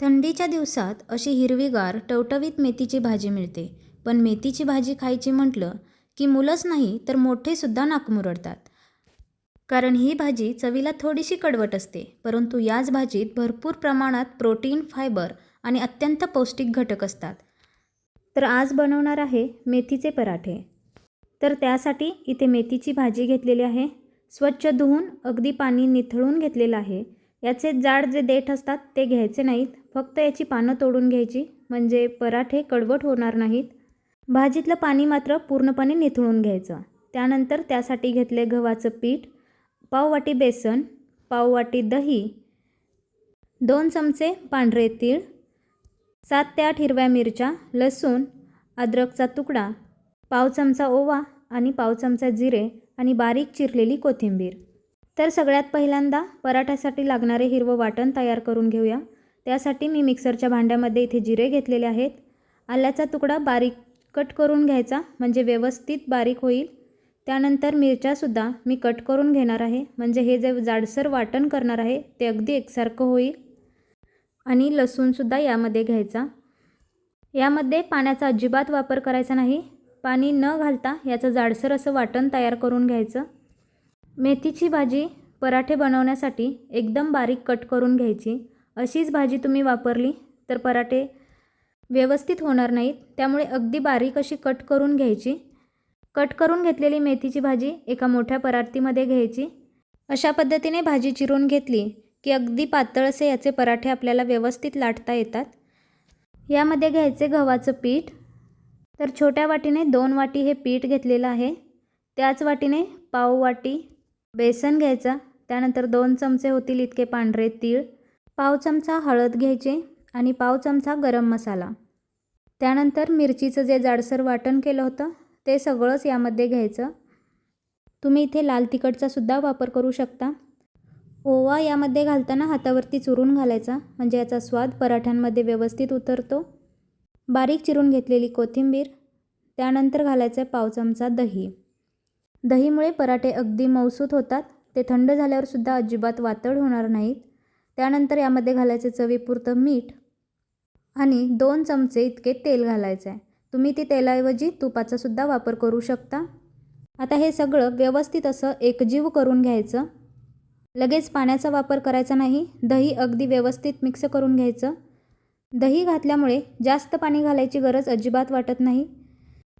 थंडीच्या दिवसात अशी हिरवीगार टवटवीत मेथीची भाजी मिळते. पण मेथीची भाजी खायची म्हटलं की मुलंच नाही तर मोठेसुद्धा नाक मुरडतात. कारण ही भाजी चवीला थोडीशी कडवट असते परंतु याच भाजीत भरपूर प्रमाणात प्रोटीन फायबर आणि अत्यंत पौष्टिक घटक असतात. तर आज बनवणार आहे मेथीचे पराठे. तर त्यासाठी इथे मेथीची भाजी घेतलेली आहे. स्वच्छ धुवून अगदी पाणी निथळून घेतलेलं आहे. याचे जाड जे देठ असतात ते घ्यायचे नाहीत. फक्त याची पानं तोडून घ्यायची म्हणजे पराठे कडवट होणार नाहीत. भाजीतलं पाणी मात्र पूर्णपणे निथळून घ्यायचं. त्यानंतर त्यासाठी घेतले गव्हाचं पीठ पाववाटी बेसन पाववाटी दही दोन चमचे पांढरे तीळ सात ते आठ हिरव्या मिरच्या लसूण अद्रकचा तुकडा पाव चमचा ओवा आणि पाव चमचा जिरे आणि बारीक चिरलेली कोथिंबीर. तर सगळ्यात पहिल्यांदा पराठ्यासाठी लागणारे हिरवं वाटण तयार करून घेऊया. त्यासाठी मी मिक्सरच्या भांड्यामध्ये इथे जिरे घेतलेले आहेत. आल्याचा तुकडा बारीक कट करून घ्यायचा म्हणजे व्यवस्थित बारीक होईल. त्यानंतर मिरच्यासुद्धा मी कट करून घेणार आहे म्हणजे हे जे जाडसर वाटण करणार आहे ते अगदी एकसारखं होईल. आणि लसूणसुद्धा यामध्ये घ्यायचा. यामध्ये पाण्याचा अजिबात वापर करायचा नाही. पाणी न घालता याचं जाडसर असं वाटण तयार करून घ्यायचं. मेथीची भाजी पराठे बनवण्यासाठी एकदम बारीक कट करून घ्यायची. अशीच भाजी तुम्ही वापरली तर पराठे व्यवस्थित होणार नाहीत. त्यामुळे अगदी बारीक अशी कट करून घ्यायची. कट करून घेतलेली मेथीची भाजी एका मोठ्या परातीमध्ये घ्यायची. अशा पद्धतीने भाजी चिरून घेतली की अगदी पातळ असे याचे पराठे आपल्याला व्यवस्थित लाटता येतात. यामध्ये घ्यायचे गव्हाचं पीठ. तर छोट्या वाटीने दोन वाटी हे पीठ घेतलेलं आहे. त्याच वाटीने पाव वाटी बेसन घ्यायचा. त्यानंतर दोन चमचे होतील इतके पांढरे तीळ. पाव चमचा हळद घ्यायचे आणि पाव चमचा गरम मसाला. त्यानंतर मिरचीचं जे जाडसर वाटण केलं होतं ते सगळंच यामध्ये घ्यायचं. तुम्ही इथे लाल तिखटचा सुद्धा वापर करू शकता. ओवा यामध्ये घालताना हातावरती चुरून घालायचा म्हणजे याचा स्वाद पराठ्यांमध्ये व्यवस्थित उतरतो. बारीक चिरून घेतलेली कोथिंबीर त्यानंतर घालायचं आहे पाव चमचा दही. दहीमुळे पराठे अगदी मौसूत होतात ते थंड झाल्यावर सुद्धा अजिबात वातड होणार नाहीत. त्यानंतर यामध्ये घालायचे चवीपुरतं मीठ आणि दोन चमचे इतके तेल घालायचं आहे तुम्ही ती तेलाऐवजी तुपाचासुद्धा वापर करू शकता. आता हे सगळं व्यवस्थित असं एकजीव करून घ्यायचं. लगेच पाण्याचा वापर करायचा नाही. दही अगदी व्यवस्थित मिक्स करून घ्यायचं. दही घातल्यामुळे जास्त पाणी घालायची गरज अजिबात वाटत नाही.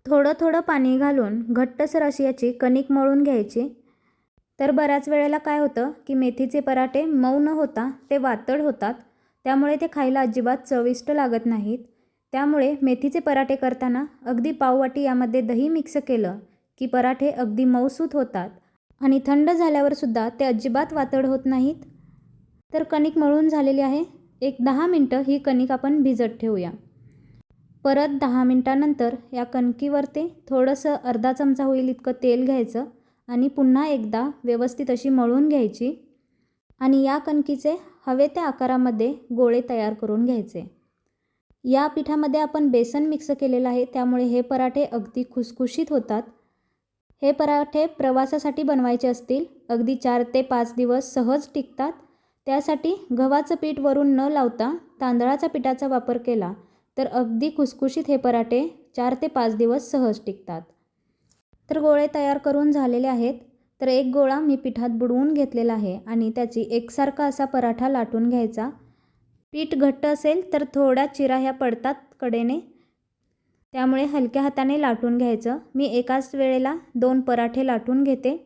थोडं थोडं पाणी घालून घट्टसर अशी याची कणिक मळून घ्यायची. तर बऱ्याच वेळेला काय होतं की मेथीचे पराठे मऊ न होता ते वातड होतात. त्यामुळे ते खायला अजिबात चविष्ट लागत नाहीत. त्यामुळे मेथीचे पराठे करताना अगदी पाववाटी यामध्ये दही मिक्स केलं की पराठे अगदी मऊसूत होतात आणि थंड झाल्यावरसुद्धा ते अजिबात वातड होत नाहीत. तर कणिक मळून झालेली आहे. एक दहा मिनटं ही कणिक आपण भिजत ठेवूया. परत दहा मिनटानंतर या कणकीवरती थोडंसं अर्धा चमचा होईल इतकं तेल घ्यायचं. आणि पुन्हा एकदा व्यवस्थित अशी मळून घ्यायची आणि या कणकीचे हवे त्या आकारामध्ये गोळे तयार करून घ्यायचे. या पिठामध्ये आपण बेसन मिक्स केलेलं आहे त्यामुळे हे पराठे अगदी खुसखुशीत होतात. हे पराठे प्रवासासाठी बनवायचे असतील अगदी चार ते पाच दिवस सहज टिकतात. त्यासाठी गव्हाचं पीठ वरून न लावता तांदळाच्या पिठाचा वापर केला तर अगदी खुसखुशीत हे पराठे चार ते पाच दिवस सहज टिकतात. तर गोळे तयार करून झालेले आहेत. तर एक गोळा मी पिठात बुडवून घेतलेला आहे आणि त्याची एकसारखा असा पराठा लाटून घ्यायचा. पीठ घट्ट असेल तर थोड्या चिरा ह्या पडतात कडेने. त्यामुळे हलक्या हाताने लाटून घ्यायचं. मी एकाच वेळेला दोन पराठे लाटून घेते.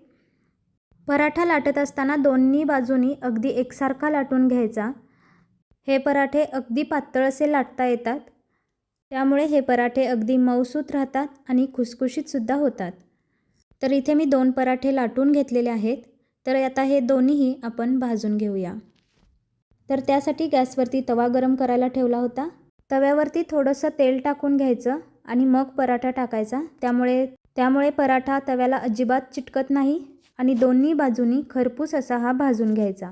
पराठा लाटत असताना दोन्ही बाजूनी अगदी एकसारखा लाटून घ्यायचा. हे पराठे अगदी पातळ असे लाटता येतात. त्यामुळे हे पराठे अगदी मऊसूत राहतात आणि खुसखुशीतसुद्धा होतात. तर इथे मी दोन पराठे लाटून घेतलेले आहेत. तर आता हे दोन्हीही आपण भाजून घेऊया. तर त्यासाठी गॅसवरती तवा गरम करायला ठेवला होता. तव्यावरती थोडंसं तेल टाकून घ्यायचं आणि मग पराठा टाकायचा. त्यामुळे त्यामुळे पराठा तव्याला अजिबात चिटकत नाही आणि दोन्ही बाजूनी खरपूस असा हा भाजून घ्यायचा.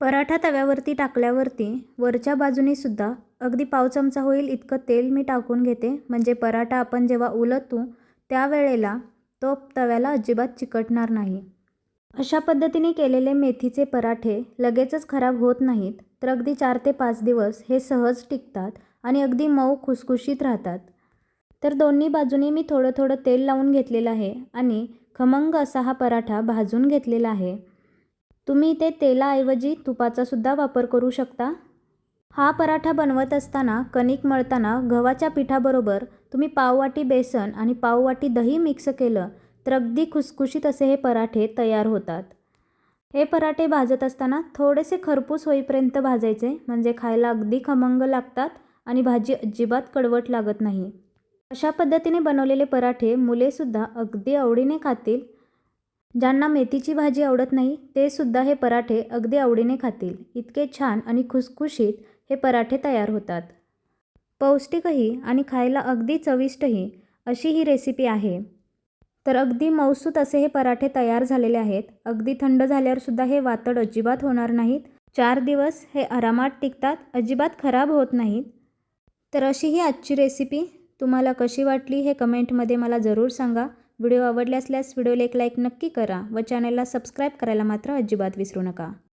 पराठा तव्यावरती टाकल्यावरती वरच्या बाजूनीसुद्धा अगदी पाव चमचा होईल इतकं तेल मी टाकून घेते. म्हणजे पराठा आपण जेव्हा उलटतो त्यावेळेला तो तव्याला अजिबात चिकटणार नाही. अशा पद्धतीने केलेले मेथीचे पराठे लगेचच खराब होत नाहीत तर अगदी चार ते पाच दिवस हे सहज टिकतात आणि अगदी मऊ खुसखुशीत राहतात. तर दोन्ही बाजूनी मी थोडं थोडं तेल लावून घेतलेलं आहे आणि खमंग असा हा पराठा भाजून घेतलेला आहे. तुम्ही इथे तेलाऐवजी तुपाचासुद्धा वापर करू शकता. हा पराठा बनवत असताना कणिक मळताना गव्हाच्या पिठाबरोबर तुम्ही पाववाटी बेसन आणि पाववाटी दही मिक्स केलं तर अगदी खुसखुशीत असे हे पराठे तयार होतात. हे पराठे भाजत असताना थोडेसे खरपूस होईपर्यंत भाजायचे म्हणजे खायला अगदी खमंग लागतात आणि भाजी अजिबात कडवट लागत नाही. अशा पद्धतीने बनवलेले पराठे मुलेसुद्धा अगदी आवडीने खातील. ज्यांना मेथीची भाजी आवडत नाही ते सुद्धा हे पराठे अगदी आवडीने खातील. इतके छान आणि खुसखुशीत हे पराठे तयार होतात. पौष्टिकही आणि खायला अगदी चविष्टही अशी ही रेसिपी आहे. तर अगदी मौसूत असे हे पराठे तयार झालेले आहेत. अगदी थंड झाल्यावरसुद्धा हे वातड अजिबात होणार नाहीत. चार दिवस हे आरामात टिकतात. अजिबात खराब होत नाहीत. तर अशी ही आजची रेसिपी तुम्हाला कशी वाटली हे कमेंटमध्ये मला जरूर सांगा. व्हिडिओ आवडले असल्यास व्हिडिओला एक लाईक नक्की करा व चॅनलला सबस्क्राईब करायला मात्र अजिबात विसरू नका.